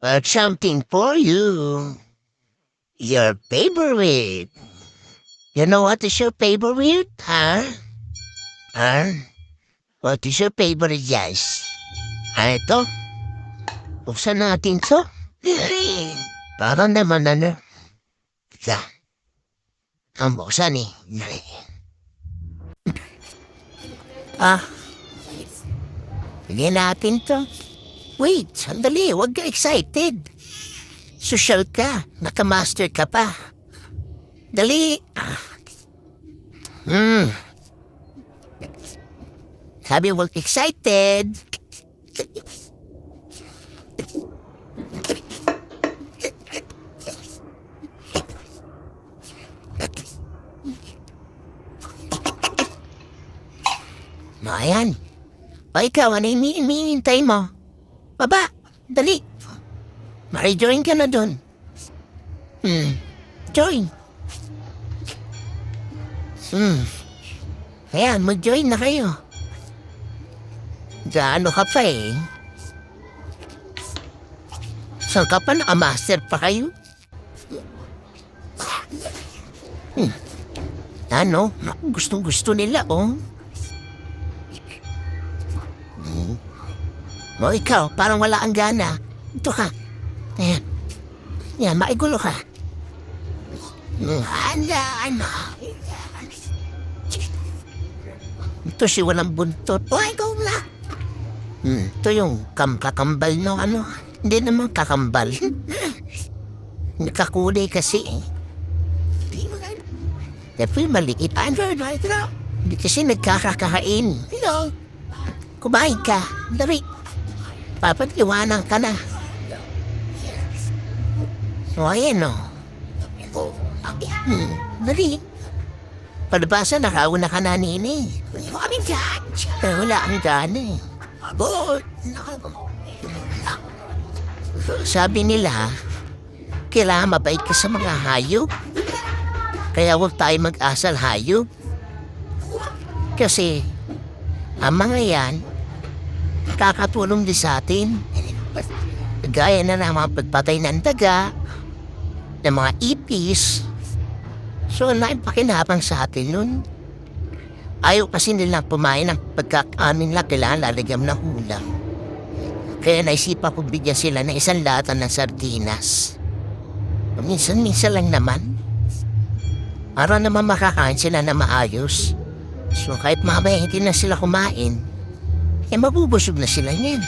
Got something for you. Your favorite. You know what is your favorite, huh? Huh? What is your favorite jazz? Ah, ito. Buksan natin to. Para naman ano. Sa. Ang buksan eh. Ah. Bigyan natin to. Wait, sandali. Huwag ka excited. Social ka. Nakamaster ka pa. Dali. Ah. Hmm. Sabi huwag excited. No, ayan. O ikaw, ano yung hinihintay mo? Baba, dali. Mari-join ka na dun. Hmm, join. Hmm. Ayan, mag-join na kayo. Gaano ka pa eh? Saan ka pa? Nakamaster pa kayo? Hmm. Ano? Gustong gusto nila, oh. O ikaw, parang wala ang gana. Ito ka. Ayan. Yan, maigulo ka. Ano, ano. Ito si walang buntot. O, ikaw na. Hmm, ito yung kam kakambal no, ano. Hindi naman kakambal. Nakakulay kasi eh. Tapi maliit. Android, right now. Hindi kasi nagkakakain. Hello. Kumain ka. Dari. Papatiwanan ka na. O, ayan o. Hmm, dari. Palabasa, nakauna ka na nini. Wala ang. Eh, wala ang gana eh. Sabi nila, kailangan mabait ka sa mga hayop. Kaya huwag tayo mag-asal hayop. Kasi, ang mga yan, kakatulong din sa atin. Gaya na ng mga pagpatay ng daga, ng mga ipis. So, naipakinabang sa atin nun. Ayaw kasi nila pumain ng pagkakamin lang kailangan lalagyan ng ulam. Kaya naisipan ko bigyan sila ng isang lata ng sardinas. Minsan-minsan lang naman. Para naman makakain sila na maayos. So kahit mamaya hindi na sila kumain, eh mabubusog na sila niyan.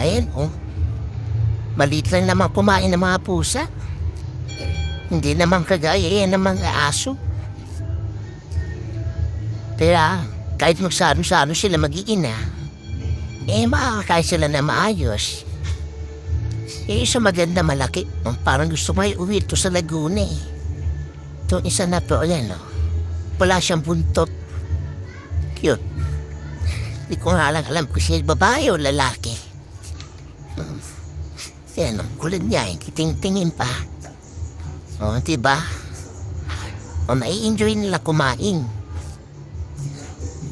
Ayan oh. Malit lang naman kumain ng mga pusa. Hindi naman kagaya yan ng mga aso. Kaya kahit magsano-sano sila mag-iina, eh makakakain sila na maayos. Eh isa maganda malaki, oh, parang gusto ko ay uwi ito sa Laguna eh. Ito isa na to, ayan oh. Wala siyang buntot. Cute. Hindi ko nga lang alam kung siya babae o lalaki. Hmm. Yan, ang kulit niya, eh. kiting-tingin pa. O, oh, diba? O, nai-enjoy nila kumain.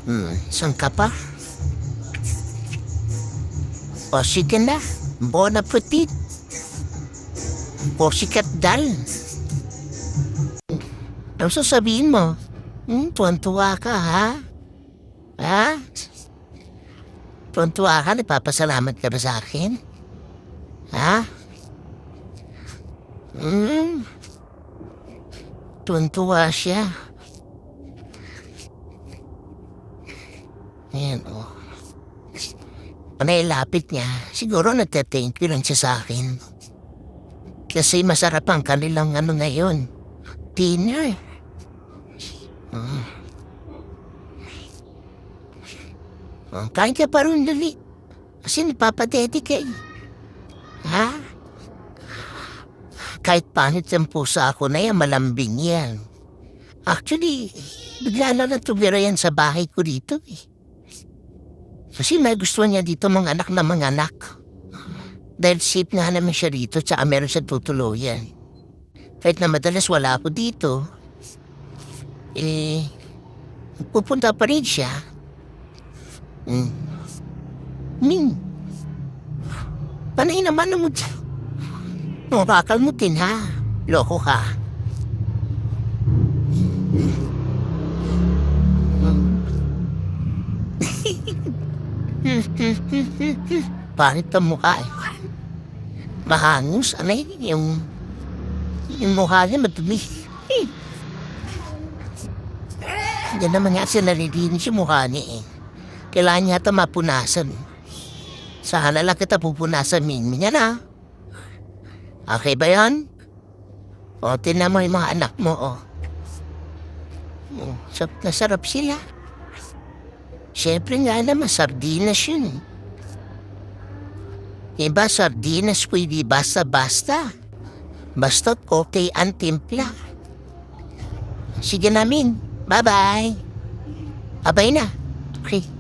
Hmm, saan ka pa? O, sige na. Bon appetit. Posikat dal. Ano sasabihin mo? Hmm, tuwan-tuwa ka, ha? Ha? Tuwan-tuwa ka, nagpapasalamat ka ba sa akin? Ha? Hmm? Tuwan-tuwa siya. Ayan, oh. Panailapit niya, siguro nagte-thank you lang siya sa akin. Kasi masarap ang kanilang ano ngayon. Dinner. Hmm. Oh, kain ka pa rin dali. Kasi nagpapadede ka eh. Ha? Kahit pangit ang pusa ako na yan, malambing yan. Actually, bigla lang tumira yan sa bahay ko dito eh. Kasi gusto niya dito mga anak na mga anak. Dahil safe nga naman siya rito, tsaka meron siya tutuluyan. Kahit na madalas wala ako dito, eh, pupunta pa rin siya. Hmm. Min, panay naman mo dyan. Makakalmutin ha. Loko ka. Pangit ang mukha eh. Mahangos, ano yun, yung... Yung mukha niya madumi. Eh. Yan naman nga naririnig yung mukha niya eh. Kailangan niya ito mapunasan. Sana lang kita pupunasan, Minmin. Yan ah. Okay ba yan? O, tinan mo yung mga anak mo, o. Oh, sarap na sarap sila. Siyempre nga naman, sardinas yun. Iba, sardinas pwede basta-basta. Basta't okay ang timpla. Sige namin. Bye-bye. Abay na. Okay.